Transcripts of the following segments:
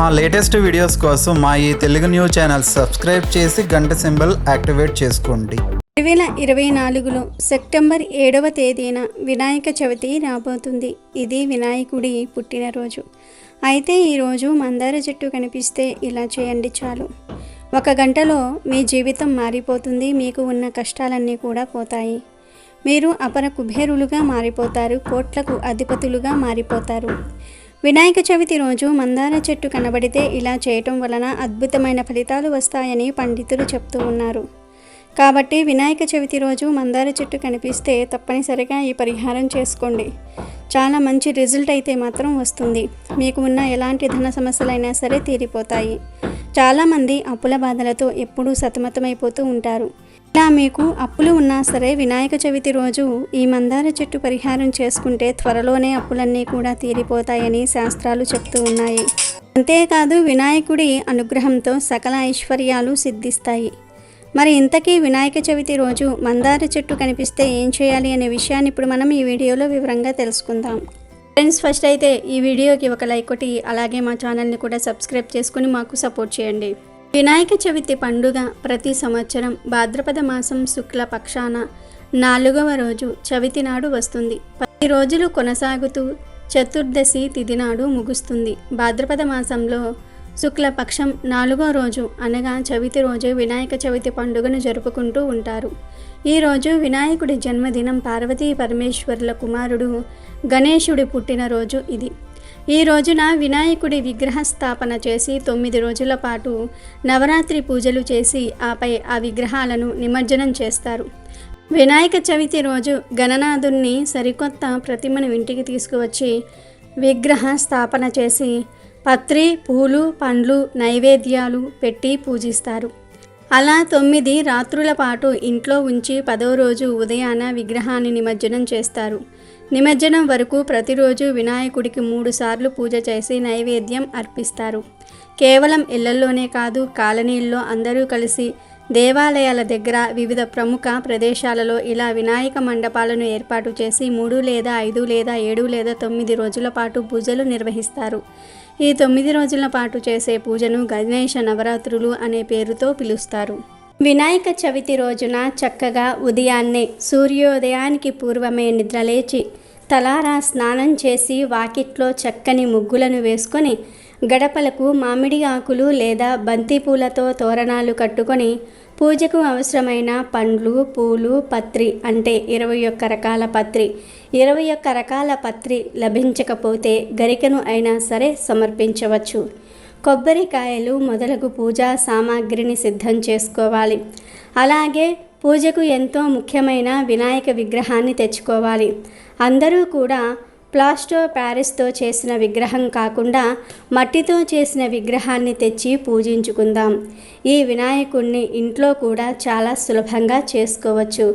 మా latest videos కోసం మా ఈ తెలుగు న్యూస్ ఛానల్ సబ్స్క్రైబ్ చేసి గంట సింబల్ యాక్టివేట్ చేసుకోండి. రెండు వేల ఇరవై నాలుగులో సెప్టెంబర్ ఏడవ తేదీన వినాయక చవితి రాబోతుంది. ఇది వినాయకుడి పుట్టినరోజు. అయితే ఈరోజు మందార చెట్టు కనిపిస్తే ఇలా చేయండి చాలు. ఒక గంటలో మీ జీవితం మారిపోతుంది మీకు ఉన్న కష్టాలన్నీ కూడా పోతాయి. మీరు అపర కుబేరులుగా మారిపోతారు కోట్లకు అధిపతులుగా మారిపోతారు. వినాయక చవితి రోజు మందార చెట్టు కనబడితే ఇలా చేయటం వలన అద్భుతమైన ఫలితాలు వస్తాయని పండితులు చెప్తూ ఉన్నారు. కాబట్టి వినాయక చవితి రోజు మందార చెట్టు కనిపిస్తే తప్పనిసరిగా ఈ పరిహారం చేసుకోండి. చాలా మంచి రిజల్ట్ అయితే మాత్రం వస్తుంది. మీకు ఉన్న ఎలాంటి ధన సమస్యలైనా సరే తీరిపోతాయి. చాలామంది అప్పుల బాధలతో ఎప్పుడూ సతమతమైపోతూ ఉంటారు. ఇలా మీకు అప్పులు ఉన్నా సరే వినాయక చవితి రోజు ఈ మందార చెట్టు పరిహారం చేసుకుంటే త్వరలోనే అప్పులన్నీ కూడా తీరిపోతాయని శాస్త్రాలు చెప్తూ ఉన్నాయి. అంతేకాదు వినాయకుడి అనుగ్రహంతో సకల ఐశ్వర్యాలు సిద్ధిస్తాయి. మరి ఇంతకీ వినాయక చవితి రోజు మందార చెట్టు కనిపిస్తే ఏం చేయాలి అనే విషయాన్ని ఇప్పుడు మనం ఈ వీడియోలో వివరంగా తెలుసుకుందాం. ఫ్రెండ్స్ ఫస్ట్ అయితే ఈ వీడియోకి ఒక లైక్ కొట్టి అలాగే మా ఛానల్ని కూడా సబ్స్క్రైబ్ చేసుకుని మాకు సపోర్ట్ చేయండి. వినాయక చవితి పండుగ ప్రతి సంవత్సరం భాద్రపద మాసం శుక్ల పక్షాన నాలుగవ రోజు చవితి నాడు వస్తుంది. పది రోజులు కొనసాగుతూ చతుర్దశి తిథి నాడు ముగుస్తుంది. భాద్రపద మాసంలో శుక్లపక్షం నాలుగో రోజు అనగా చవితి రోజు వినాయక చవితి పండుగను జరుపుకుంటూ ఉంటారు. ఈ రోజు వినాయకుడి జన్మదినం పార్వతీ పరమేశ్వరుల కుమారుడు గణేశుడి పుట్టినరోజు ఇది. ఈ రోజున వినాయకుడి విగ్రహ స్థాపన చేసి తొమ్మిది రోజుల పాటు నవరాత్రి పూజలు చేసి ఆపై ఆ విగ్రహాలను నిమజ్జనం చేస్తారు. వినాయక చవితి రోజు గణనాథుణ్ణి సరికొత్త ప్రతిమను ఇంటికి తీసుకువచ్చి విగ్రహ స్థాపన చేసి పత్రి పూలు పండ్లు నైవేద్యాలు పెట్టి పూజిస్తారు. అలా తొమ్మిది రాత్రుల పాటు ఇంట్లో ఉంచి పదో రోజు ఉదయాన విగ్రహాన్ని నిమజ్జనం చేస్తారు. నిమజ్జనం వరకు ప్రతిరోజు వినాయకుడికి మూడు సార్లు పూజ చేసి నైవేద్యం అర్పిస్తారు. కేవలం ఇళ్ళలోనే కాదు కాలనీల్లో అందరూ కలిసి దేవాలయాల దగ్గర వివిధ ప్రముఖ ప్రదేశాలలో ఇలా వినాయక మండపాలను ఏర్పాటు చేసి మూడు లేదా ఐదు లేదా ఏడు లేదా తొమ్మిది రోజుల పాటు పూజలు నిర్వహిస్తారు. ఈ తొమ్మిది రోజుల పాటు చేసే పూజను గణేష నవరాత్రులు అనే పేరుతో పిలుస్తారు. వినాయక చవితి రోజున చక్కగా ఉదయాన్నే సూర్యోదయానికి పూర్వమే నిద్రలేచి తలారా స్నానం చేసి వాకిట్లో చక్కని ముగ్గులను వేసుకొని గడపలకు మామిడి ఆకులు లేదా బంతిపూలతో తోరణాలు కట్టుకొని పూజకు అవసరమైన పండ్లు పూలు పత్రి అంటే ఇరవై ఒక్క రకాల పత్రి. ఇరవై ఒక్క రకాల పత్రి లభించకపోతే గరికను అయినా సరే సమర్పించవచ్చు. కొబ్బరికాయలు మొదలగు పూజా సామాగ్రిని సిద్ధం చేసుకోవాలి. అలాగే పూజకు ఎంతో ముఖ్యమైన వినాయక విగ్రహాన్ని తెచ్చుకోవాలి. అందరూ కూడా ప్లాస్టో ప్యారిస్తో చేసిన విగ్రహం కాకుండా మట్టితో చేసిన విగ్రహాన్ని తెచ్చి పూజించుకుందాం. ఈ వినాయకుణ్ణి ఇంట్లో కూడా చాలా సులభంగా చేసుకోవచ్చు.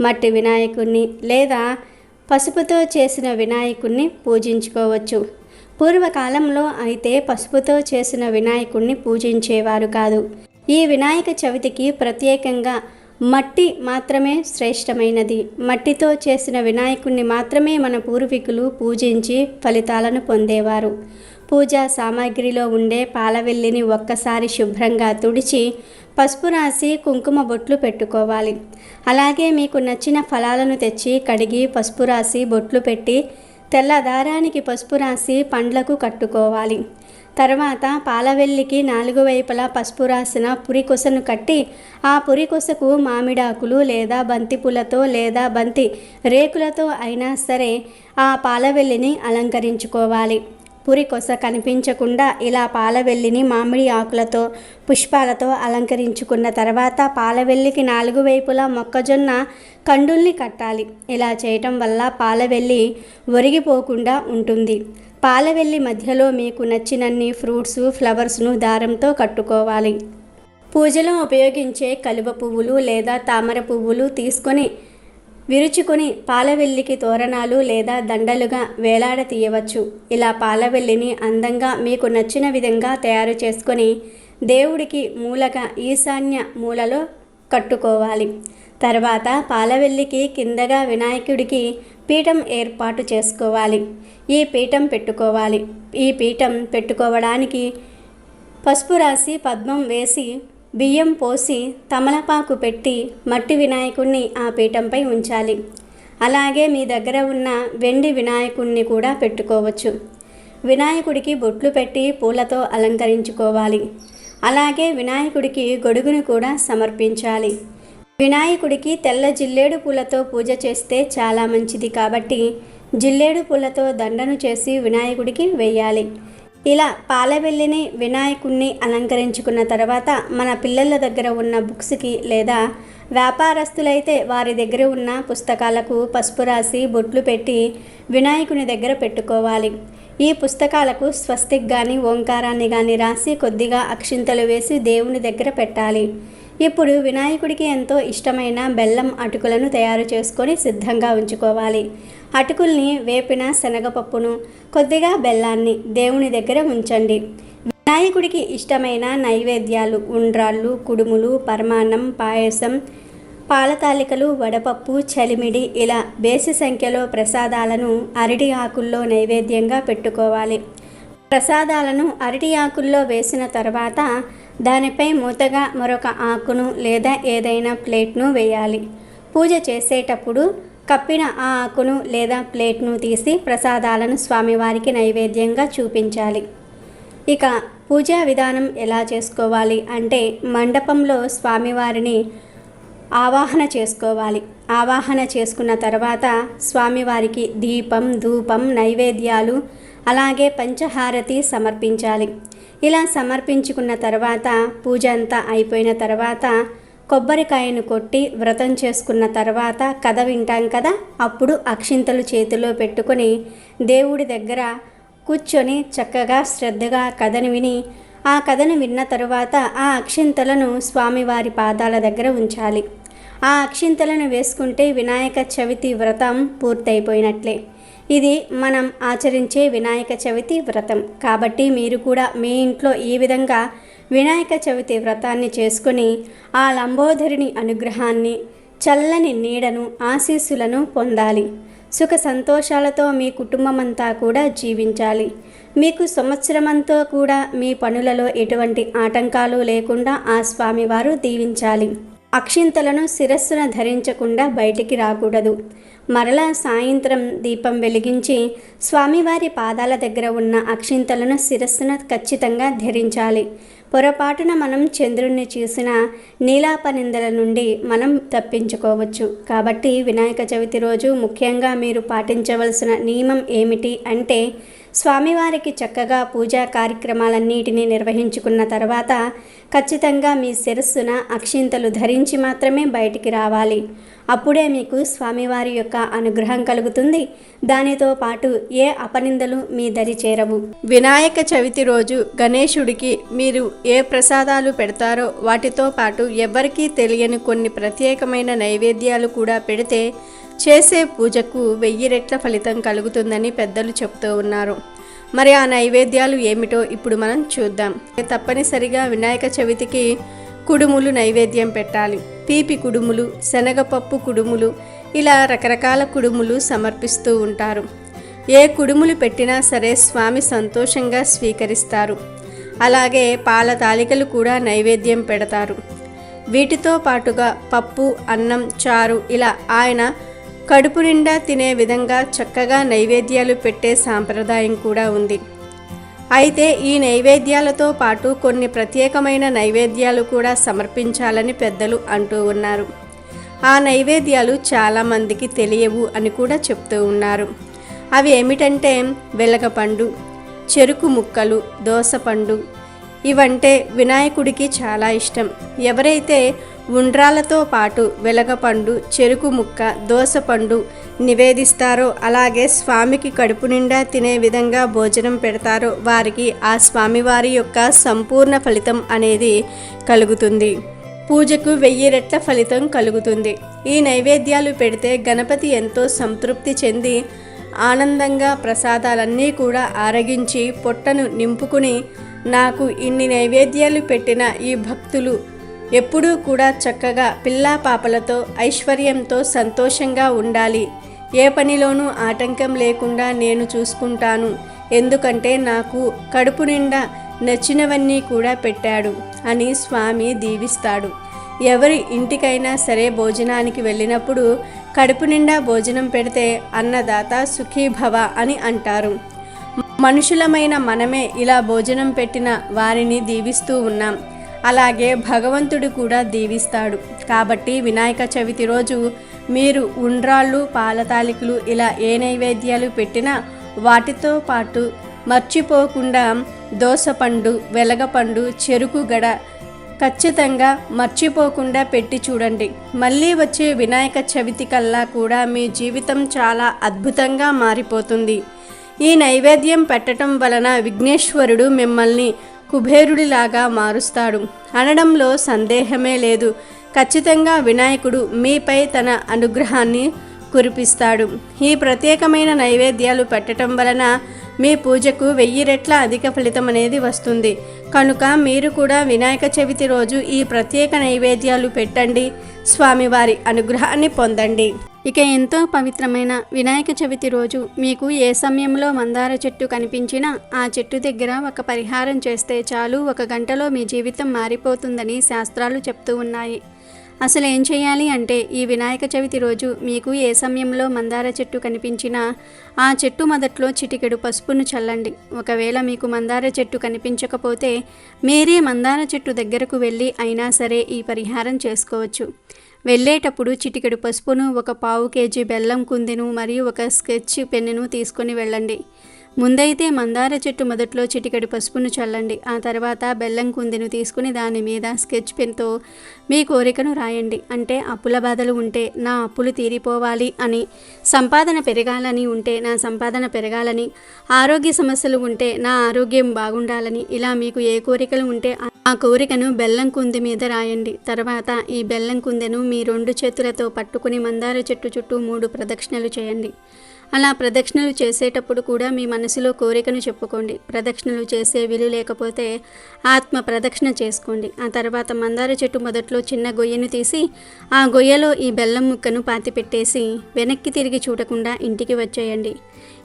మట్టి వినాయకుణ్ణి లేదా పసుపుతో చేసిన వినాయకుణ్ణి పూజించుకోవచ్చు. పూర్వకాలంలో అయితే పసుపుతో చేసిన వినాయకుణ్ణి పూజించేవారు కాదు. ఈ వినాయక చవితికి ప్రత్యేకంగా మట్టి మాత్రమే శ్రేష్టమైనది. మట్టితో చేసిన వినాయకుణ్ణి మాత్రమే మన పూర్వీకులు పూజించి ఫలితాలను పొందేవారు. పూజా సామాగ్రిలో ఉండే పాలవెల్లిని ఒక్కసారి శుభ్రంగా తుడిచి పసుపు రాసి కుంకుమ బొట్లు పెట్టుకోవాలి. అలాగే మీకు నచ్చిన ఫలాలను తెచ్చి కడిగి పసుపు రాసి బొట్లు పెట్టి తెల్లదారానికి పసుపు రాసి పండ్లకు కట్టుకోవాలి. తర్వాత పాలవెల్లికి నాలుగు వైపులా పసుపు రాసిన పురికొసను కట్టి ఆ పురికొసకు మామిడాకులు లేదా బంతి పూలతో లేదా బంతి రేకులతో అయినా సరే ఆ పాలవెల్లిని అలంకరించుకోవాలి. పురికొస కనిపించకుండా ఇలా పాలవెల్లిని మామిడి ఆకులతో పుష్పాలతో అలంకరించుకున్న తర్వాత పాలవెల్లికి నాలుగు వైపులా మొక్కజొన్న కండుల్ని కట్టాలి. ఇలా చేయటం వల్ల పాలవెల్లి ఒరిగిపోకుండా ఉంటుంది. పాలవెల్లి మధ్యలో మీకు నచ్చినన్ని ఫ్రూట్స్ ఫ్లవర్స్ను దారంతో కట్టుకోవాలి. పూజలో ఉపయోగించే కలువ పువ్వులు లేదా తామర పువ్వులు తీసుకొని విరుచుకుని పాలవెల్లికి తోరణాలు లేదా దండలుగా వేలాడ తీయవచ్చు ఇలా పాలవెల్లిని అందంగా మీకు నచ్చిన విధంగా తయారు చేసుకొని దేవుడికి మూలగా ఈశాన్య మూలలో కట్టుకోవాలి. తర్వాత పాలవెల్లికి కిందగా వినాయకుడికి పీఠం ఏర్పాటు చేసుకోవాలి. ఈ పీఠం పెట్టుకోవాలి. ఈ పీఠం పెట్టుకోవడానికి పసుపు రాసి పద్మం వేసి బియ్యం పోసి తమలపాకు పెట్టి మట్టి వినాయకుణ్ణి ఆ పీఠంపై ఉంచాలి. అలాగే మీ దగ్గర ఉన్న వెండి వినాయకుణ్ణి కూడా పెట్టుకోవచ్చు. వినాయకుడికి బొట్లు పెట్టి పూలతో అలంకరించుకోవాలి. అలాగే వినాయకుడికి గొడుగును కూడా సమర్పించాలి. వినాయకుడికి తెల్ల జిల్లేడు పూలతో పూజ చేస్తే చాలా మంచిది కాబట్టి జిల్లేడు పూలతో దండను చేసి వినాయకుడికి వేయాలి. ఇలా పాలవెల్లిని వినాయకుణ్ణి అలంకరించుకున్న తర్వాత మన పిల్లల దగ్గర ఉన్న బుక్స్కి లేదా వ్యాపారస్తులైతే వారి దగ్గర ఉన్న పుస్తకాలకు పసుపు రాసి బొట్లు పెట్టి వినాయకుని దగ్గర పెట్టుకోవాలి. ఈ పుస్తకాలకు స్వస్తిక్ కానీ ఓంకారాన్ని కానీ రాసి కొద్దిగా అక్షింతలు వేసి దేవుని దగ్గర పెట్టాలి. ఇప్పుడు వినాయకుడికి ఎంతో ఇష్టమైన బెల్లం అటుకులను తయారు చేసుకొని సిద్ధంగా ఉంచుకోవాలి. అటుకుల్ని వేపిన శనగపప్పును కొద్దిగా బెల్లాన్ని దేవుని దగ్గర ఉంచండి. వినాయకుడికి ఇష్టమైన నైవేద్యాలు ఉండ్రాళ్ళు కుడుములు పరమాన్నం పాయసం పాలతాలికలు వడపప్పు చలిమిడి ఇలా బేసి సంఖ్యలో ప్రసాదాలను అరటి ఆకుల్లో నైవేద్యంగా పెట్టుకోవాలి. ప్రసాదాలను అరటి ఆకుల్లో వేసిన తర్వాత దానిపై మూతగా మరొక ఆకును లేదా ఏదైనా ప్లేట్ను వేయాలి. పూజ చేసేటప్పుడు కప్పిన ఆ ఆకును లేదా ప్లేట్ను తీసి ప్రసాదాలను స్వామివారికి నైవేద్యంగా చూపించాలి. ఇక పూజా విధానం ఎలా చేసుకోవాలి అంటే మండపంలో స్వామివారిని ఆవాహన చేసుకోవాలి. ఆవాహన చేసుకున్న తర్వాత స్వామివారికి దీపం ధూపం నైవేద్యాలు అలాగే పంచహారతి సమర్పించాలి. ఇలా సమర్పించుకున్న తర్వాత పూజ అంతా అయిపోయిన తర్వాత కొబ్బరికాయను కొట్టి వ్రతం చేసుకున్న తర్వాత కథ వింటాం కదా? అప్పుడు అక్షింతలు చేతిలో పెట్టుకొని దేవుడి దగ్గర కూర్చొని చక్కగా శ్రద్ధగా కథను విని ఆ కథను విన్న తరువాత ఆ అక్షింతలను స్వామివారి పాదాల దగ్గర ఉంచాలి. ఆ అక్షింతలను వేసుకుంటే వినాయక చవితి వ్రతం పూర్తయిపోయినట్లే. ఇది మనం ఆచరించే వినాయక చవితి వ్రతం. కాబట్టి మీరు కూడా మీ ఇంట్లో ఈ విధంగా వినాయక చవితి వ్రతాన్ని చేసుకుని ఆ లంబోదరిని అనుగ్రహాన్ని చల్లని నీడను ఆశీస్సులను పొందాలి. సుఖ సంతోషాలతో మీ కుటుంబమంతా కూడా జీవించాలి. మీకు సంవత్సరమంతా కూడా మీ పనులలో ఎటువంటి ఆటంకాలు లేకుండా ఆ స్వామివారు దీవించాలి. అక్షింతలను శిరస్సున ధరించకుండా బయటికి రాకూడదు. మరలా సాయంత్రం దీపం వెలిగించి స్వామివారి పాదాల దగ్గర ఉన్న అక్షింతలను శిరస్సున ఖచ్చితంగా ధరించాలి. పొరపాటున మనం చంద్రుణ్ణి చూసిన నీలాపనిందల నుండి మనం తప్పించుకోవచ్చు. కాబట్టి వినాయక చవితి రోజు ముఖ్యంగా మీరు పాటించవలసిన నియమం ఏమిటి అంటే స్వామివారికి చక్కగా పూజా కార్యక్రమాలన్నిటినీ నిర్వహించుకున్న తర్వాత ఖచ్చితంగా మీ శిరస్సున అక్షింతలు ధరించి మాత్రమే బయటికి రావాలి. అప్పుడే మీకు స్వామివారి యొక్క అనుగ్రహం కలుగుతుంది. దానితో పాటు ఏ అపనిందలు మీ దరి చేరవు. వినాయక చవితి రోజు గణేశుడికి మీరు ఏ ప్రసాదాలు పెడతారో వాటితో పాటు ఎవరికీ తెలియని కొన్ని ప్రత్యేకమైన నైవేద్యాలు కూడా పెడితే చేసే పూజకు వెయ్యి రెట్ల ఫలితం కలుగుతుందని పెద్దలు చెప్తూ ఉన్నారు. మరి ఆ నైవేద్యాలు ఏమిటో ఇప్పుడు మనం చూద్దాం. తప్పనిసరిగా వినాయక చవితికి కుడుములు నైవేద్యం పెట్టాలి. తీపి కుడుములు శనగపప్పు కుడుములు ఇలా రకరకాల కుడుములు సమర్పిస్తూ ఉంటారు. ఏ కుడుములు పెట్టినా సరే స్వామి సంతోషంగా స్వీకరిస్తారు. అలాగే పాల తాలికలు కూడా నైవేద్యం పెడతారు. వీటితో పాటుగా పప్పు అన్నం చారు ఇలా ఆయన కడుపు నిండా తినే విధంగా చక్కగా నైవేద్యాలు పెట్టే సాంప్రదాయం కూడా ఉంది. అయితే ఈ నైవేద్యాలతో పాటు కొన్ని ప్రత్యేకమైన నైవేద్యాలు కూడా సమర్పించాలని పెద్దలు అంటూ ఉన్నారు. ఆ నైవేద్యాలు చాలామందికి తెలియవు అని కూడా చెప్తూ ఉన్నారు. అవి ఏమిటంటే వెలగపండు చెరుకు ముక్కలు దోసపండు ఇవంటే వినాయకుడికి చాలా ఇష్టం. ఎవరైతే ఉండ్రాలతో పాటు వెలగపండు చెరుకు ముక్క దోసపండు నివేదిస్తారో అలాగే స్వామికి కడుపు నిండా తినే విధంగా భోజనం పెడతారో వారికి ఆ స్వామివారి యొక్క సంపూర్ణ ఫలితం అనేది కలుగుతుంది. పూజకు వెయ్యి రెట్ల ఫలితం కలుగుతుంది. ఈ నైవేద్యాలు పెడితే గణపతి ఎంతో సంతృప్తి చెంది ఆనందంగా ప్రసాదాలన్నీ కూడా ఆరగించి పొట్టను నింపుకుని నాకు ఇన్ని నైవేద్యాలు పెట్టిన ఈ భక్తులు ఎప్పుడూ కూడా చక్కగా పిల్లా పాపలతో ఐశ్వర్యంతో సంతోషంగా ఉండాలి. ఏ పనిలోనూ ఆటంకం లేకుండా నేను చూసుకుంటాను. ఎందుకంటే నాకు కడుపు నిండా నచ్చినవన్నీ కూడా పెట్టాడు అని స్వామి దీవిస్తాడు. ఎవరి ఇంటికైనా సరే భోజనానికి వెళ్ళినప్పుడు కడుపు నిండా భోజనం పెడితే అన్నదాత సుఖీభవ అని అంటారు. మనుషులమైన మనమే ఇలా భోజనం పెట్టిన వారిని దీవిస్తూ ఉన్నాం. అలాగే భగవంతుడు కూడా దీవిస్తాడు. కాబట్టి వినాయక చవితి రోజు మీరు ఉండ్రాళ్ళు పాలతాలికలు ఇలా ఏ నైవేద్యాలు పెట్టినా వాటితో పాటు మర్చిపోకుండా దోసపండు వెలగపండు చెరుకు గడ ఖచ్చితంగా మర్చిపోకుండా పెట్టి చూడండి. మళ్ళీ వచ్చే వినాయక చవితి కల్లా కూడా మీ జీవితం చాలా అద్భుతంగా మారిపోతుంది. ఈ నైవేద్యం పెట్టడం వలన విఘ్నేశ్వరుడు మిమ్మల్ని కుబేరుడిలాగా మారుస్తాడు. అనడంలో సందేహమే లేదు. ఖచ్చితంగా వినాయకుడు మీపై తన అనుగ్రహాన్ని కురిపిస్తాడు. ఈ ప్రత్యేకమైన నైవేద్యాలు పెట్టడం వలన మీ పూజకు వెయ్యి రెట్ల అధిక ఫలితం అనేది వస్తుంది. కనుక మీరు కూడా వినాయక చవితి రోజు ఈ ప్రత్యేక నైవేద్యాలు పెట్టండి. స్వామివారి అనుగ్రహాన్ని పొందండి. ఇక ఎంతో పవిత్రమైన వినాయక చవితి రోజు మీకు ఏ సమయంలో మందార చెట్టు కనిపించినా ఆ చెట్టు దగ్గర ఒక పరిహారం చేస్తే చాలు. ఒక గంటలో మీ జీవితం మారిపోతుందని శాస్త్రాలు చెప్తూ ఉన్నాయి. అసలు ఏం చేయాలి అంటే ఈ వినాయక చవితి రోజు మీకు ఏ సమయంలో మందార చెట్టు కనిపించినా ఆ చెట్టు మొదట్లో చిటికెడు పసుపును చల్లండి. ఒకవేళ మీకు మందార చెట్టు కనిపించకపోతే మీరే మందార చెట్టు దగ్గరకు వెళ్ళి అయినా సరే ఈ పరిహారం చేసుకోవచ్చు. వెళ్ళేటప్పుడు చిటికెడు పసుపును ఒక పావు కేజీ బెల్లం కుందిను మరియు ఒక స్కెచ్ పెన్నును తీసుకొని వెళ్ళండి. ముందైతే మందార చెట్టు మొదట్లో చిటికడి పసుపును చల్లండి. ఆ తర్వాత బెల్లం కుందిను తీసుకుని దాని మీద స్కెచ్ పెన్తో మీ కోరికను రాయండి. అంటే అప్పుల బాధలు ఉంటే నా అప్పులు తీరిపోవాలి అని. సంపాదన పెరగాలని ఉంటే నా సంపాదన పెరగాలని. ఆరోగ్య సమస్యలు ఉంటే నా ఆరోగ్యం బాగుండాలని. ఇలా మీకు ఏ కోరికలు ఉంటే ఆ కోరికను బెల్లం కుంది మీద రాయండి. తర్వాత ఈ బెల్లం కుందెను మీ రెండు చేతులతో పట్టుకుని మందార చెట్టు చుట్టూ మూడు ప్రదక్షిణలు చేయండి. అలా ప్రదక్షిణలు చేసేటప్పుడు కూడా మీ మనసులో కోరికను చెప్పుకోండి. ప్రదక్షిణలు చేసే వీలు లేకపోతే ఆత్మ ప్రదక్షిణ చేసుకోండి. ఆ తర్వాత మందార చెట్టు మొదట్లో చిన్న గొయ్యను తీసి ఆ గొయ్యలో ఈ బెల్లం ముక్కను పాతిపెట్టేసి వెనక్కి తిరిగి చూడకుండా ఇంటికి వచ్చేయండి.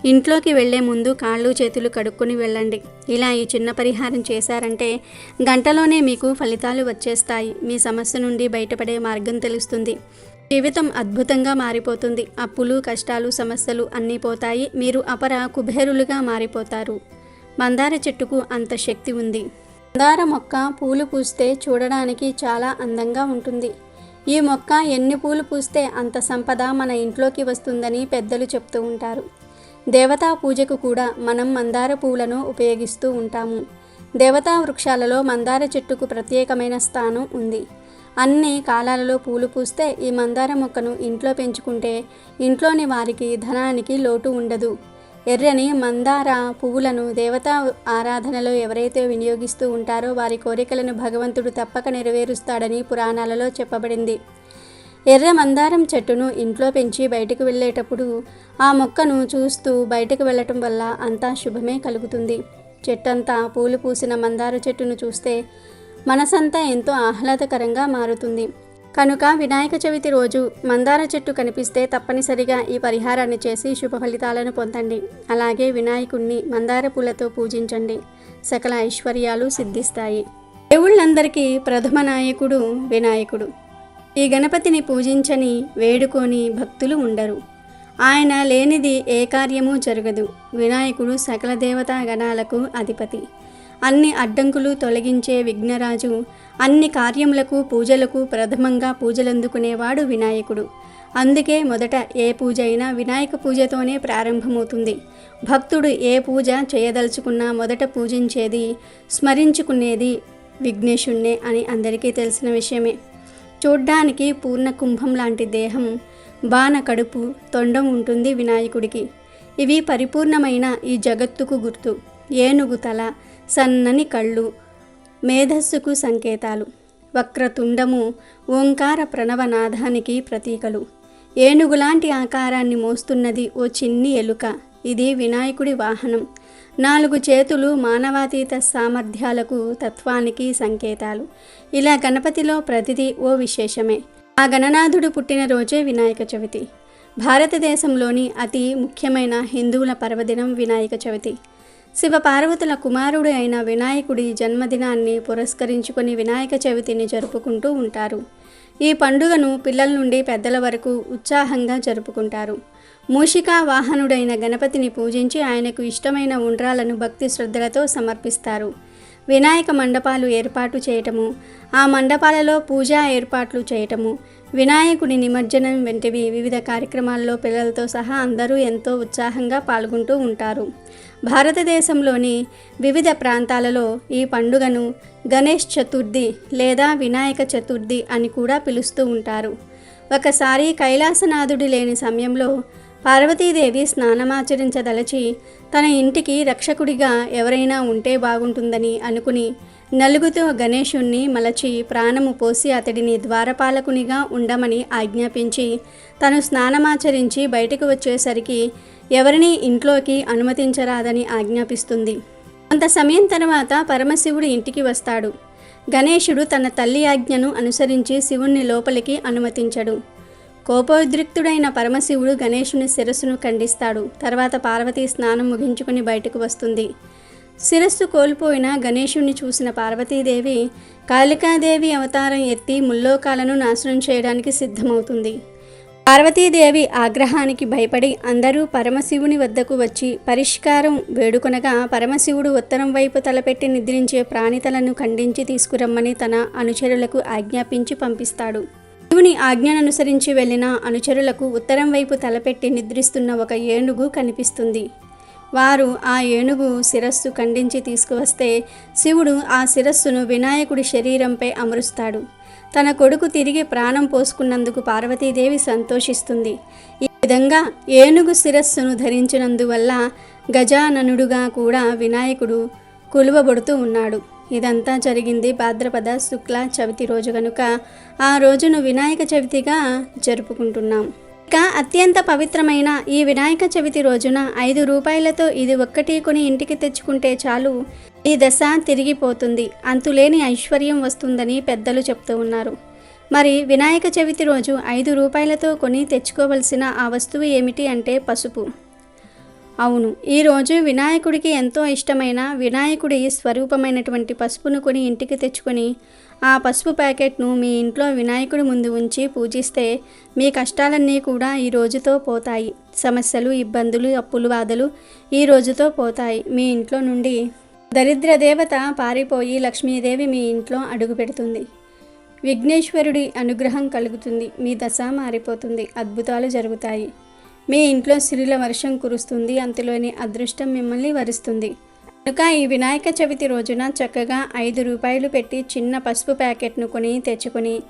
ఇంట్లోకి వెళ్ళే ముందు కాళ్ళు చేతులు కడుక్కొని వెళ్ళండి. ఇలా ఈ చిన్న పరిహారం చేశారంటే గంటలోనే మీకు ఫలితాలు వచ్చేస్తాయి. మీ సమస్య నుండి బయటపడే మార్గం తెలుస్తుంది. జీవితం అద్భుతంగా మారిపోతుంది. అప్పులు కష్టాలు సమస్యలు అన్నీ పోతాయి. మీరు అపర కుబేరులుగా మారిపోతారు. మందార చెట్టుకు అంత శక్తి ఉంది. మందార మొక్క పూలు పూస్తే చూడడానికి చాలా అందంగా ఉంటుంది. ఈ మొక్క ఎన్ని పూలు పూస్తే అంత సంపద మన ఇంట్లోకి వస్తుందని పెద్దలు చెప్తూ ఉంటారు. దేవతా పూజకు కూడా మనం మందార పూలను ఉపయోగిస్తూ ఉంటాము. దేవతా వృక్షాలలో మందార చెట్టుకు ప్రత్యేకమైన స్థానం ఉంది. అన్ని కాలాలలో పూలు పూస్తే ఈ మందార మొక్కను ఇంట్లో పెంచుకుంటే ఇంట్లోని వారికి ధనానికి లోటు ఉండదు. ఎర్రని మందార పువ్వులను దేవతా ఆరాధనలో ఎవరైతే వినియోగిస్తూ ఉంటారో వారి కోరికలను భగవంతుడు తప్పక నెరవేరుస్తాడని పురాణాలలో చెప్పబడింది. ఎర్ర మందారం చెట్టును ఇంట్లో పెంచి బయటకు వెళ్ళేటప్పుడు ఆ మొక్కను చూస్తూ బయటకు వెళ్ళటం వల్ల అంతా శుభమే కలుగుతుంది. చెట్టంతా పూలు పూసిన మందార చెట్టును చూస్తే మనసంతా ఎంతో ఆహ్లాదకరంగా మారుతుంది. కనుక వినాయక చవితి రోజు మందార చెట్టు కనిపిస్తే తప్పనిసరిగా ఈ పరిహారాన్ని చేసి శుభ ఫలితాలను పొందండి. అలాగే వినాయకుణ్ణి మందార పూలతో పూజించండి. సకల ఐశ్వర్యాలు సిద్ధిస్తాయి. దేవుళ్ళందరికీ ప్రథమ నాయకుడు వినాయకుడు. ఈ గణపతిని పూజించని వేడుకొని భక్తులు ఉండరు. ఆయన లేనిది ఏ కార్యము జరగదు. వినాయకుడు సకల దేవతా గణాలకు అధిపతి. అన్ని అడ్డంకులు తొలగించే విఘ్నరాజు అన్ని కార్యములకు పూజలకు ప్రథమంగా పూజలందుకునేవాడు వినాయకుడు. అందుకే మొదట ఏ పూజ అయినా వినాయక పూజతోనే ప్రారంభమవుతుంది. భక్తుడు ఏ పూజ చేయదలుచుకున్నా మొదట పూజించేది స్మరించుకునేది విఘ్నేశుణ్ణే అని అందరికీ తెలిసిన విషయమే. చూడ్డానికి పూర్ణ కుంభం లాంటి దేహం బాణ కడుపు తొండం ఉంటుంది వినాయకుడికి. ఇవి పరిపూర్ణమైన ఈ జగత్తుకు గుర్తు. ఏనుగు తల సన్నని కళ్ళు మేధస్సుకు సంకేతాలు వక్రతుండము ఓంకార ప్రణవనాథానికి ప్రతీకలు. ఏనుగులాంటి ఆకారాన్ని మోస్తున్నది ఓ చిన్ని ఎలుక. ఇది వినాయకుడి వాహనం. నాలుగు చేతులు మానవాతీత సామర్థ్యాలకు తత్వానికి సంకేతాలు. ఇలా గణపతిలో ప్రతిదీ ఓ విశేషమే. ఆ గణనాథుడు పుట్టినరోజే వినాయక చవితి. భారతదేశంలోని అతి ముఖ్యమైన హిందువుల పర్వదినం వినాయక చవితి. శివపార్వతుల కుమారుడు అయిన వినాయకుడి జన్మదినాన్ని పురస్కరించుకొని వినాయక చవితిని జరుపుకుంటూ ఉంటారు. ఈ పండుగను పిల్లల నుండి పెద్దల వరకు ఉత్సాహంగా జరుపుకుంటారు. మూషికా వాహనుడైన గణపతిని పూజించి ఆయనకు ఇష్టమైన ఉండ్రాలను భక్తి శ్రద్ధలతో సమర్పిస్తారు. వినాయక మండపాలు ఏర్పాటు చేయటము ఆ మండపాలలో పూజా ఏర్పాట్లు చేయటము వినాయకుడి నిమజ్జనం వంటివి వివిధ కార్యక్రమాల్లో పిల్లలతో సహా అందరూ ఎంతో ఉత్సాహంగా పాల్గొంటూ ఉంటారు. భారతదేశంలోని వివిధ ప్రాంతాలలో ఈ పండుగను గణేష్ చతుర్థి లేదా వినాయక చతుర్థి అని కూడా పిలుస్తూ ఉంటారు. ఒకసారి కైలాసనాథుడి లేని సమయంలో పార్వతీదేవి స్నానమాచరించదలచి తన ఇంటికి రక్షకుడిగా ఎవరైనా ఉంటే బాగుంటుందని అనుకుని నలుగుతో గణేశుణ్ణి మలచి ప్రాణము పోసి అతడిని ద్వారపాలకునిగా ఉండమని ఆజ్ఞాపించి తను స్నానమాచరించి బయటకు వచ్చేసరికి ఎవరిని ఇంట్లోకి అనుమతించరాదని ఆజ్ఞాపిస్తుంది. కొంత సమయం తర్వాత పరమశివుడు ఇంటికి వస్తాడు. గణేశుడు తన తల్లి ఆజ్ఞను అనుసరించి శివుణ్ణి లోపలికి అనుమతించడు. కోపోద్రిక్తుడైన పరమశివుడు గణేశుని శిరస్సును ఖండిస్తాడు. తర్వాత పార్వతి స్నానం ముగించుకుని బయటకు వస్తుంది. శిరస్సు కోల్పోయిన గణేశుణ్ణి చూసిన పార్వతీదేవి కాళికాదేవి అవతారం ఎత్తి ముల్లోకాలను నాశనం చేయడానికి సిద్ధమవుతుంది. పార్వతీదేవి ఆగ్రహానికి భయపడి అందరూ పరమశివుని వద్దకు వచ్చి పరిష్కారం వేడుకొనగా పరమశివుడు ఉత్తరం వైపు తలపెట్టి నిద్రించే ప్రాణితలను ఖండించి తీసుకురమ్మని తన అనుచరులకు ఆజ్ఞాపించి పంపిస్తాడు. శివుని ఆజ్ఞననుసరించి వెళ్ళిన అనుచరులకు ఉత్తరం వైపు తలపెట్టి నిద్రిస్తున్న ఒక ఏనుగు కనిపిస్తుంది. వారు ఆ ఏనుగు శిరస్సు ఖండించి తీసుకువస్తే శివుడు ఆ శిరస్సును వినాయకుడి శరీరంపై అమరుస్తాడు. తన కొడుకు తిరిగి ప్రాణం పోసుకున్నందుకు పార్వతీదేవి సంతోషిస్తుంది. ఈ విధంగా ఏనుగు శిరస్సును ధరించినందువల్ల గజాననుడుగా కూడా వినాయకుడు కొలువబడుతూ ఉన్నాడు. ఇదంతా జరిగింది భాద్రపద శుక్ల చవితి రోజు కనుక ఆ రోజును వినాయక చవితిగా జరుపుకుంటున్నాం. ఇక అత్యంత పవిత్రమైన ఈ వినాయక చవితి రోజున ఐదు రూపాయలతో ఇది ఒక్కటి కొని ఇంటికి తెచ్చుకుంటే చాలు. ఈ దశ తిరిగిపోతుంది. అంతులేని ఐశ్వర్యం వస్తుందని పెద్దలు చెప్తూ ఉన్నారు. మరి వినాయక చవితి రోజు ఐదు రూపాయలతో కొని తెచ్చుకోవలసిన ఆ వస్తువు ఏమిటి అంటే పసుపు. అవును ఈరోజు వినాయకుడికి ఎంతో ఇష్టమైన వినాయకుడి స్వరూపమైనటువంటి పసుపును కొని ఇంటికి తెచ్చుకొని ఆ పసుపు ప్యాకెట్ను మీ ఇంట్లో వినాయకుడి ముందు ఉంచి పూజిస్తే మీ కష్టాలన్నీ కూడా ఈ రోజుతో పోతాయి. సమస్యలు ఇబ్బందులు అప్పులు బాధలు ఈ రోజుతో పోతాయి. మీ ఇంట్లో నుండి దరిద్ర దేవత పారిపోయి లక్ష్మీదేవి మీ ఇంట్లో అడుగు పెడుతుంది. విఘ్నేశ్వరుడి అనుగ్రహం కలుగుతుంది. మీ దశ మారిపోతుంది. అద్భుతాలు జరుగుతాయి. మీ ఇంట్లో సిరుల వర్షం కురుస్తుంది. అంతలోని అదృష్టం మిమ్మల్ని వరిస్తుంది. కనుక ఈ వినాయక చవితి రోజున చక్కగా ఐదు రూపాయలు పెట్టి చిన్న పసుపు ప్యాకెట్ను కొని తెచ్చుకొని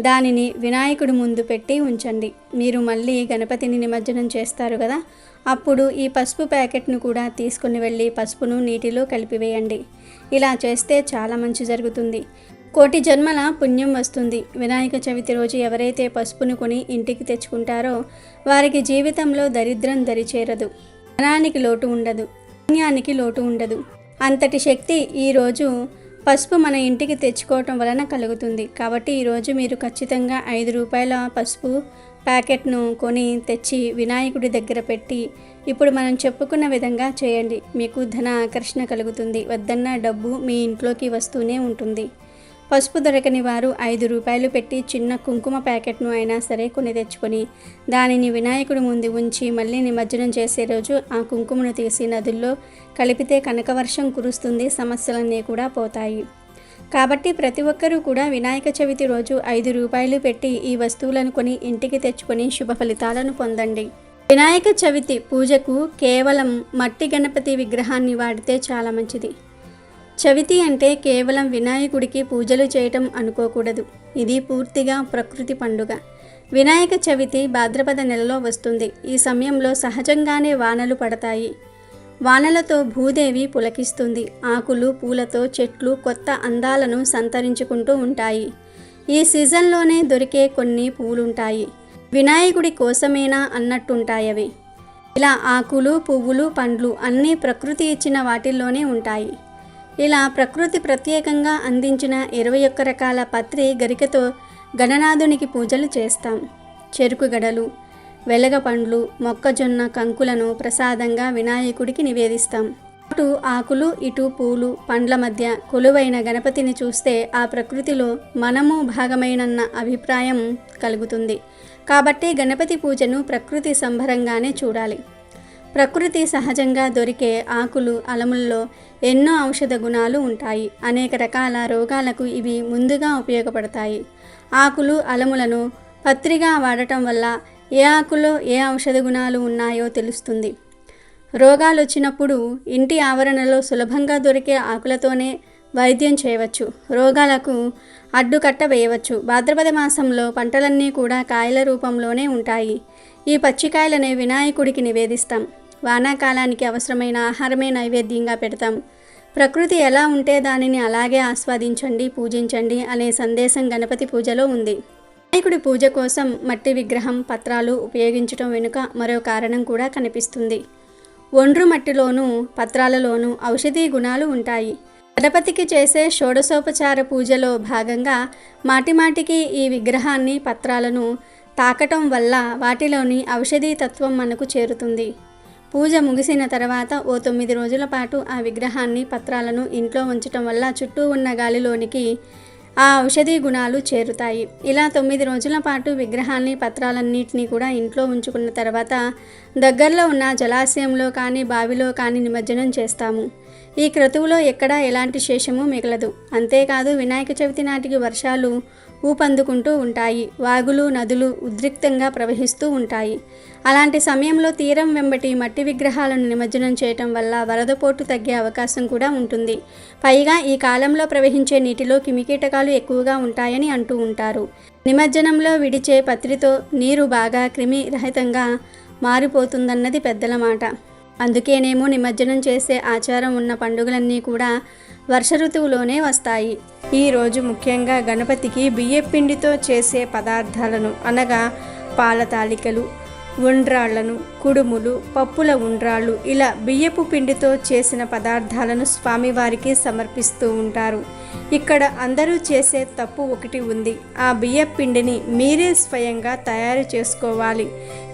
దానిని వినాయకుడి ముందు పెట్టి ఉంచండి. మీరు మళ్ళీ గణపతిని నిమజ్జనం చేస్తారు కదా? అప్పుడు ఈ పసుపు ప్యాకెట్ను కూడా తీసుకుని వెళ్ళి పసుపును నీటిలో కలిపివేయండి ఇలా చేస్తే చాలా మంచి జరుగుతుంది. కోటి జన్మల పుణ్యం వస్తుంది. వినాయక చవితి రోజు ఎవరైతే పసుపును కొని ఇంటికి తెచ్చుకుంటారో వారికి జీవితంలో దరిద్రం దరిచేరదు. ధనానికి లోటు ఉండదు. పుణ్యానికి లోటు ఉండదు. అంతటి శక్తి ఈరోజు పసుపు మన ఇంటికి తెచ్చుకోవటం వలన కలుగుతుంది. కాబట్టి ఈరోజు మీరు ఖచ్చితంగా ఐదు రూపాయల పసుపు ప్యాకెట్ను కొని తెచ్చి వినాయకుడి దగ్గర పెట్టి ఇప్పుడు మనం చెప్పుకున్న విధంగా చేయండి. మీకు ధన ఆకర్షణ కలుగుతుంది. వద్దన్న డబ్బు మీ ఇంట్లోకి వస్తూనే ఉంటుంది. పసుపు దొరకని వారు ఐదు రూపాయలు పెట్టి చిన్న కుంకుమ ప్యాకెట్ను అయినా సరే కొని తెచ్చుకొని దానిని వినాయకుడి ముందు ఉంచి మళ్ళీ నిమజ్జనం చేసే రోజు ఆ కుంకుమను తీసి నదుల్లో కలిపితే కనకవర్షం కురుస్తుంది సమస్యలన్నీ కూడా పోతాయి. కాబట్టి ప్రతి ఒక్కరూ కూడా వినాయక చవితి రోజు ఐదు రూపాయలు పెట్టి ఈ వస్తువులను కొని ఇంటికి తెచ్చుకొని శుభ ఫలితాలను పొందండి. వినాయక చవితి పూజకు కేవలం మట్టి గణపతి విగ్రహాన్ని వాడితే చాలా మంచిది. చవితి అంటే కేవలం వినాయకుడికి పూజలు చేయటం అనుకోకూడదు. ఇది పూర్తిగా ప్రకృతి పండుగ. వినాయక చవితి భాద్రపద నెలలో వస్తుంది. ఈ సమయంలో సహజంగానే వానలు పడతాయి. వానలతో భూదేవి పులకిస్తుంది. ఆకులు పూలతో చెట్లు కొత్త అందాలను సంతరించుకుంటూ ఉంటాయి. ఈ సీజన్లోనే దొరికే కొన్ని పూలుంటాయి. వినాయకుడి కోసమేనా అన్నట్టుంటాయవి. ఇలా ఆకులు పువ్వులు పండ్లు అన్నీ ప్రకృతి ఇచ్చిన వాటిల్లోనే ఉంటాయి. ఇలా ప్రకృతి ప్రత్యేకంగా అందించిన ఇరవై ఒక్క రకాల పత్రి గరికతో గణనాథునికి పూజలు చేస్తాం. చెరుకు గడలు వెలగ పండ్లు మొక్కజొన్న కంకులను ప్రసాదంగా వినాయకుడికి నివేదిస్తాం. అటు ఆకులు ఇటు పూలు పండ్ల మధ్య కొలువైన గణపతిని చూస్తే ఆ ప్రకృతిలో మనము భాగమైనన్న అభిప్రాయం కలుగుతుంది. కాబట్టి గణపతి పూజను ప్రకృతి సంభరంగానే చూడాలి. ప్రకృతి సహజంగా దొరికే ఆకులు అలముల్లో ఎన్నో ఔషధ గుణాలు ఉంటాయి. అనేక రకాల రోగాలకు ఇవి ముందుగా ఉపయోగపడతాయి. ఆకులు అలములను పత్రిగా వాడటం వల్ల ఏ ఆకులో ఏ ఔషధ గుణాలు ఉన్నాయో తెలుస్తుంది. రోగాలు వచ్చినప్పుడు ఇంటి ఆవరణలో సులభంగా దొరికే ఆకులతోనే వైద్యం చేయవచ్చు. రోగాలకు అడ్డుకట్ట వేయవచ్చు. భాద్రపద మాసంలో పంటలన్నీ కూడా కాయల రూపంలోనే ఉంటాయి. ఈ పచ్చికాయలనే వినాయకుడికి నివేదిస్తాం. వానాకాలానికి అవసరమైన ఆహారమే నైవేద్యంగా పెడతాం. ప్రకృతి ఎలా ఉంటే దానిని అలాగే ఆస్వాదించండి పూజించండి అనే సందేశం గణపతి పూజలో ఉంది. వినాయకుడి పూజ కోసం మట్టి విగ్రహం పత్రాలు ఉపయోగించడం వెనుక మరో కారణం కూడా కనిపిస్తుంది. ఒండ్రు మట్టిలోనూ పత్రాలలోనూ ఔషధీ గుణాలు ఉంటాయి. గణపతికి చేసే షోడశోపచార పూజలో భాగంగా మాటిమాటికి ఈ విగ్రహాన్ని పత్రాలను తాకటం వల్ల వాటిలోని ఔషధీ తత్వం మనకు చేరుతుంది. పూజ ముగిసిన తర్వాత ఓ తొమ్మిది రోజుల పాటు ఆ విగ్రహాన్ని పత్రాలను ఇంట్లో ఉంచటం వల్ల చుట్టూ ఉన్న గాలిలోనికి ఆ ఔషధీ గుణాలు చేరుతాయి. ఇలా తొమ్మిది రోజుల పాటు విగ్రహాన్ని పత్రాలన్నింటినీ కూడా ఇంట్లో ఉంచుకున్న తర్వాత దగ్గరలో ఉన్న జలాశయంలో కానీ బావిలో కానీ నిమజ్జనం చేస్తాము. ఈ క్రతువులో ఎక్కడా ఎలాంటి శేషము మిగలదు. అంతేకాదు వినాయక చవితి నాటికి వర్షాలు ఊపందుకుంటూ ఉంటాయి. వాగులు నదులు ఉద్రిక్తంగా ప్రవహిస్తూ ఉంటాయి. అలాంటి సమయంలో తీరం వెంబటి మట్టి విగ్రహాలను నిమజ్జనం చేయటం వల్ల వరదపోటు తగ్గే అవకాశం కూడా ఉంటుంది. పైగా ఈ కాలంలో ప్రవహించే నీటిలో కిమికీటకాలు ఎక్కువగా ఉంటాయని అంటూ ఉంటారు. నిమజ్జనంలో విడిచే పత్రితో నీరు బాగా క్రిమి రహితంగా మారిపోతుందన్నది పెద్దల మాట. అందుకేనేమో నిమజ్జనం చేసే ఆచారం ఉన్న పండుగలన్నీ కూడా వర్ష ఋతువులోనే వస్తాయి. ఈ రోజు ముఖ్యంగా గణపతికి బియ్యపిండితో చేసే పదార్థాలను అనగా పాల తాలికలు ఉండ్రాళ్ళను కుడుములు పప్పుల ఉండ్రాళ్ళు ఇలా బియ్యపు పిండితో చేసిన పదార్థాలను స్వామివారికి సమర్పిస్తూ ఉంటారు. ఇక్కడ అందరూ చేసే తప్పు ఒకటి ఉంది. ఆ బియ్యపు పిండిని మీరే స్వయంగా తయారు చేసుకోవాలి.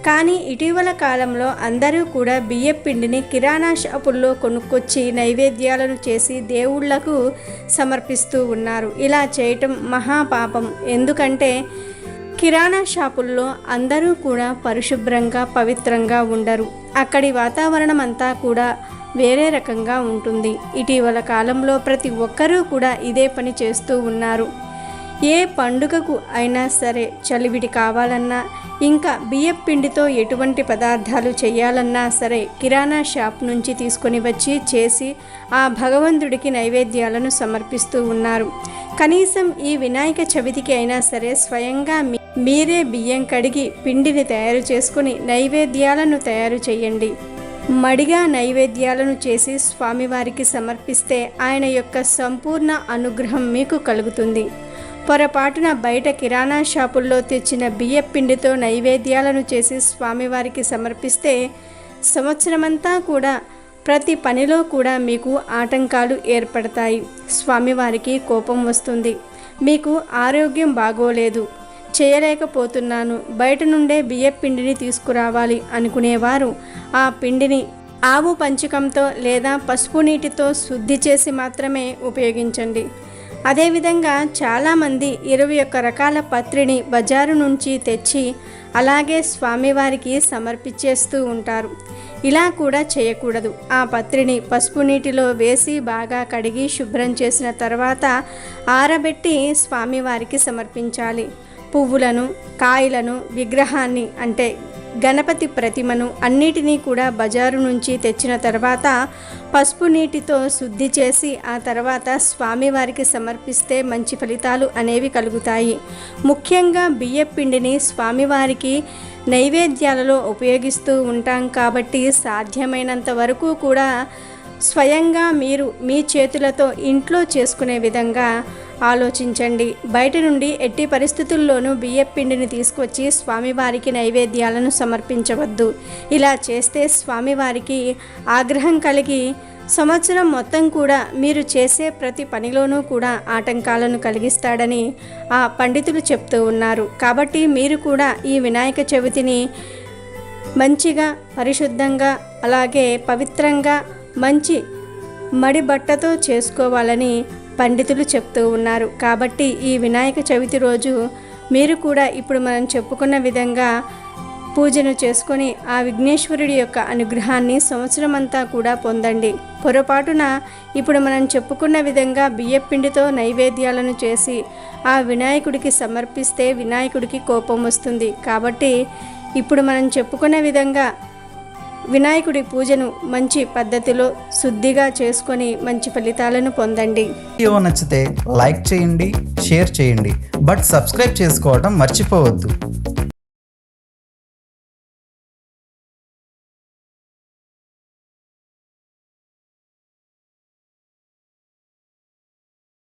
కానీ ఇటీవల కాలంలో అందరూ కూడా బియ్యపు పిండిని కిరాణా షాపుల్లో కొనుక్కొచ్చి నైవేద్యాలను చేసి దేవుళ్ళకు సమర్పిస్తూ ఉన్నారు. ఇలా చేయటం మహాపాపం. ఎందుకంటే కిరాణా షాపుల్లో అందరూ కూడా పరిశుభ్రంగా పవిత్రంగా ఉండరు. అక్కడి వాతావరణం అంతా కూడా వేరే రకంగా ఉంటుంది. ఇటీవల కాలంలో ప్రతి ఒక్కరూ కూడా ఇదే పని చేస్తూ ఉన్నారు. ఏ పండుగకు అయినా సరే చలివిడి కావాలన్నా ఇంకా బియ్యం పిండితో ఎటువంటి పదార్థాలు చేయాలన్నా సరే కిరాణా షాప్ నుంచి తీసుకొని వచ్చి చేసి ఆ భగవంతుడికి నైవేద్యాలను సమర్పిస్తూ ఉన్నారు. కనీసం ఈ వినాయక చవితికి అయినా సరే స్వయంగా మీ- మీరే బియ్యం కడిగి పిండిని తయారు చేసుకుని నైవేద్యాలను తయారు చేయండి. మడిగా నైవేద్యాలను చేసి స్వామివారికి సమర్పిస్తే ఆయన యొక్క సంపూర్ణ అనుగ్రహం మీకు కలుగుతుంది. పొరపాటున బయట కిరాణా షాపుల్లో తెచ్చిన బియ్య పిండితో నైవేద్యాలను చేసి స్వామివారికి సమర్పిస్తే సంవత్సరమంతా కూడా ప్రతి పనిలో కూడా మీకు ఆటంకాలు ఏర్పడతాయి. స్వామివారికి కోపం వస్తుంది. మీకు ఆరోగ్యం బాగోలేదు. చేయలేకపోతున్నాను. బయట నుండే బియ్య పిండిని తీసుకురావాలి అనుకునేవారు. ఆ పిండిని ఆవు పంచకంతో లేదా పసుపు నీటితో శుద్ధి చేసి మాత్రమే ఉపయోగించండి. అదేవిధంగా చాలామంది ఇరవై ఒక్క రకాల పత్రిని బజారు నుంచి తెచ్చి అలాగే స్వామివారికి సమర్పించేస్తూ ఉంటారు. ఇలా కూడా చేయకూడదు. ఆ పత్రిని పసుపు నీటిలో వేసి బాగా కడిగి శుభ్రం చేసిన తర్వాత ఆరబెట్టి స్వామివారికి సమర్పించాలి. పువ్వులను కాయలను విగ్రహాన్ని అంటే గణపతి ప్రతిమను అన్నిటినీ కూడా బజారు నుంచి తెచ్చిన తర్వాత పసుపు నీటితో శుద్ధి చేసి ఆ తర్వాత స్వామివారికి సమర్పిస్తే మంచి ఫలితాలు అనేవి కలుగుతాయి. ముఖ్యంగా బియ్యపిండిని స్వామివారికి నైవేద్యాలలో ఉపయోగిస్తూ ఉంటాం కాబట్టి సాధ్యమైనంత వరకు కూడా స్వయంగా మీరు మీ చేతులతో ఇంట్లో చేసుకునే విధంగా ఆలోచించండి. బయట నుండి ఎట్టి పరిస్థితుల్లోనూ బియ్యం పిండిని తీసుకొచ్చి స్వామివారికి నైవేద్యాలను సమర్పించవద్దు. ఇలా చేస్తే స్వామివారికి ఆగ్రహం కలిగి సంవత్సరం మొత్తం కూడా మీరు చేసే ప్రతి పనిలోనూ కూడా ఆటంకాలను కలిగిస్తాడని ఆ పండితులు చెప్తూ ఉన్నారు. కాబట్టి మీరు కూడా ఈ వినాయక చవితిని మంచిగా పరిశుద్ధంగా అలాగే పవిత్రంగా మంచి మడి బట్టతో చేసుకోవాలని పండితులు చెప్తూ ఉన్నారు. కాబట్టి ఈ వినాయక చవితి రోజు మీరు కూడా ఇప్పుడు మనం చెప్పుకున్న విధంగా పూజను చేసుకొని ఆ విఘ్నేశ్వరుడి యొక్క అనుగ్రహాన్ని సంవత్సరం అంతా కూడా పొందండి. పొరపాటున ఇప్పుడు మనం చెప్పుకున్న విధంగా బియ్యపిండితో నైవేద్యాలను చేసి ఆ వినాయకుడికి సమర్పిస్తే వినాయకుడికి కోపం వస్తుంది. కాబట్టి ఇప్పుడు మనం చెప్పుకున్న విధంగా వినాయకుడి పూజను మంచి పద్ధతిలో శుద్ధిగా చేసుకొని మంచి ఫలితాలను పొందండి. వీడియో నచ్చితే లైక్ చేయండి షేర్ చేయండి బట్ సబ్స్క్రైబ్ చేసుకోవడం మర్చిపోవద్దు.